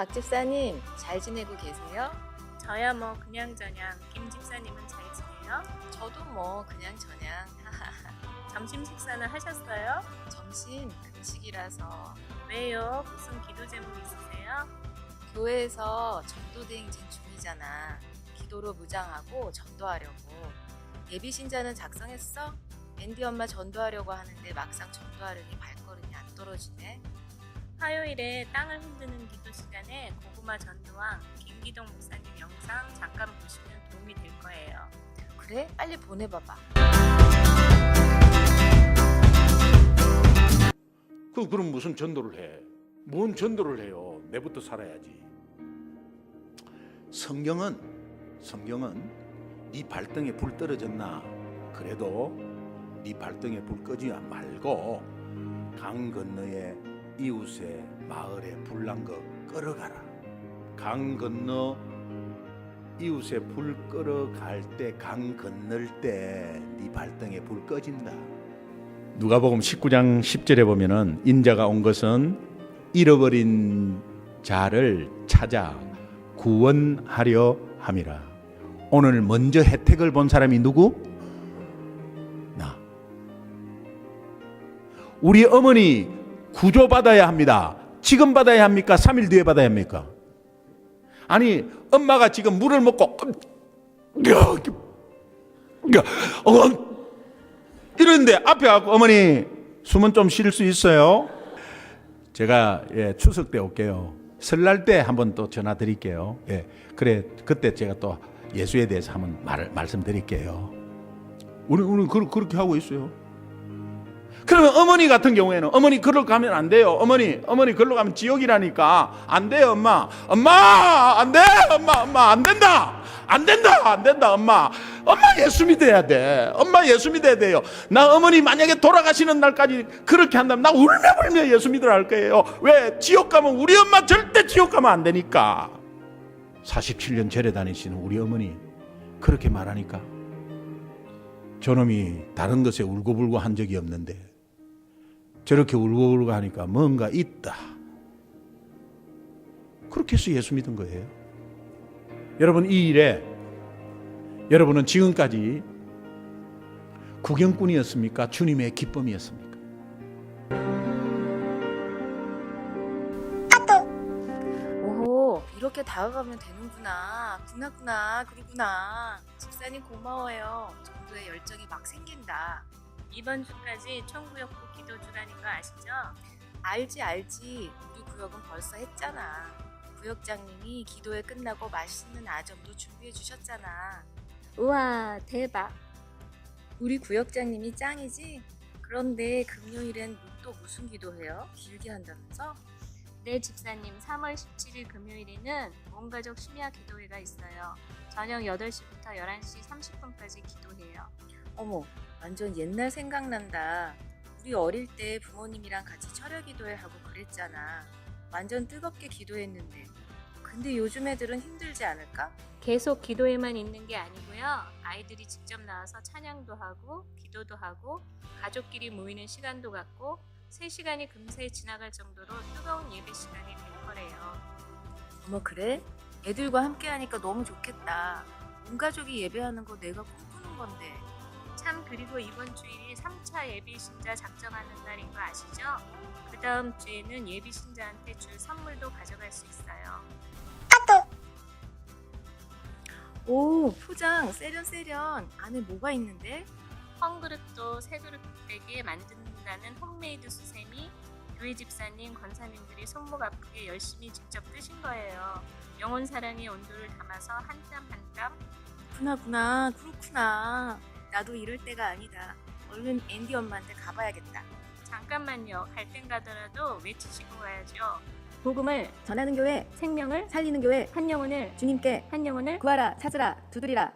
박 집사님 잘 지내고 계세요? 저야 뭐 그냥저냥 김 집사님은 잘 지내요? 저도 뭐 그냥 저냥 점심 식사는 하셨어요? 점심 금식이라서 왜요? 무슨 기도 제목 있으세요? 교회에서 전도대행진 중이잖아. 기도로 무장하고 전도하려고. 예비 신자는 작성했어? 앤디 엄마 전도하려고 하는데 막상 전도하려니 발걸음이 안 떨어지네. 화요일에 땅을 흔드는 기도 시간에 고구마 전도왕 김기동 목사님 영상 잠깐 보시면 도움이 될 거예요. 그래? 빨리 보내봐봐. 그 그럼 무슨 전도를 해? 뭔 전도를 해요? 내부터 살아야지. 성경은 성경은 네 발등에 불 떨어졌나? 그래도 네 발등에 불 끄지 말고 강 건너에 이웃의 마을에 불난 거 끌어가라. 강 건너 이웃에 불 끌어갈 때 강 건널 때 네 발등에 불 꺼진다. 누가복음 19장 10절에 보면은 인자가 온 것은 잃어버린 자를 찾아 구원하려 함이라. 오늘 먼저 혜택을 본 사람이 누구? 나. 우리 어머니 구조 받아야 합니다. 지금 받아야 합니까? 3일 뒤에 받아야 합니까? 아니 엄마가 지금 물을 먹고 야, 야, 어, 이러는데 앞에 가고 어머니 숨은 좀 쉴 수 있어요? 제가 예, 추석 때 올게요. 설날 때 한번 또 전화 드릴게요. 예, 그래 그때 제가 또 예수에 대해서 한번 말 말씀드릴게요. 우리 우리 그, 그렇게 하고 있어요. 그러면 어머니 같은 경우에는 어머니 그걸 가면 안 돼요. 어머니 어머니 그걸로 가면 지옥이라니까 안 돼요, 엄마. 엄마 안 돼, 엄마 엄마 안 된다. 안 된다, 안 된다, 엄마. 엄마 예수 믿어야 돼. 엄마 예수 믿어야 돼요. 나 어머니 만약에 돌아가시는 날까지 그렇게 한다면 나 울며 불며 예수 믿으라 할 거예요. 왜? 지옥 가면 우리 엄마 절대 지옥 가면 안 되니까. 47년 절에 다니시는 우리 어머니 그렇게 말하니까 저놈이 다른 것에 울고불고 한 적이 없는데 저렇게 울고불고 하니까 뭔가 있다. 그렇게 해서 예수 믿은 거예요. 여러분 이 일에 여러분은 지금까지 구경꾼이었습니까? 주님의 기쁨이었습니까? 오호, 이렇게 다가가면 되는구나. 구나구나, 그러구나. 집사님 고마워요. 전도에 열정이 막 생긴다. 이번 주까지 청구역구 기도 주라는 거 아시죠? 알지, 알지. 우리 구역은 벌써 했잖아. 구역장님이 기도회 끝나고 맛있는 아점도 준비해 주셨잖아. 우와, 대박. 우리 구역장님이 짱이지? 그런데 금요일엔 또 무슨 기도해요? 길게 한다면서? 네 집사님 3월 17일 금요일에는 온가족 심야 기도회가 있어요. 저녁 8시부터 11시 30분까지 기도해요. 어머, 완전 옛날 생각난다. 우리 어릴 때 부모님이랑 같이 철야 기도회 하고 그랬잖아. 완전 뜨겁게 기도했는데. 근데 요즘 애들은 힘들지 않을까? 계속 기도에만 있는 게 아니고요. 아이들이 직접 나와서 찬양도 하고 기도도 하고 가족끼리 모이는 시간도 갖고 3시간이 금세 지나갈 정도로 뜨거운 예배 시간이 될 거래요. 어머, 그래? 애들과 함께 하니까 너무 좋겠다. 온 가족이 예배하는 거 내가 꿈꾸는 건데. 참 그리고 이번 주일이 3차 예비 신자 작정하는 날인 거 아시죠? 그 다음 주에는 예비 신자한테 줄 선물도 가져갈 수 있어요. 오, 포장 세련세련. 안에 뭐가 있는데? 헝그릇도 새 그릇 되게 만든다는 홈메이드 수세미 교회 집사님, 권사님들이 손목 아프게 열심히 직접 뜨신 거예요. 영혼 사랑의 온도를 담아서 한 땀 한땀 구나 구나, 그렇구나. 나도 이럴 때가 아니다. 얼른 앤디 엄마한테 가봐야겠다. 잠깐만요. 갈 땐 가더라도 외치시고 가야죠. 복음을 전하는 교회, 생명을 살리는 교회, 한 영혼을 주님께 한 영혼을 구하라, 찾으라, 두드리라.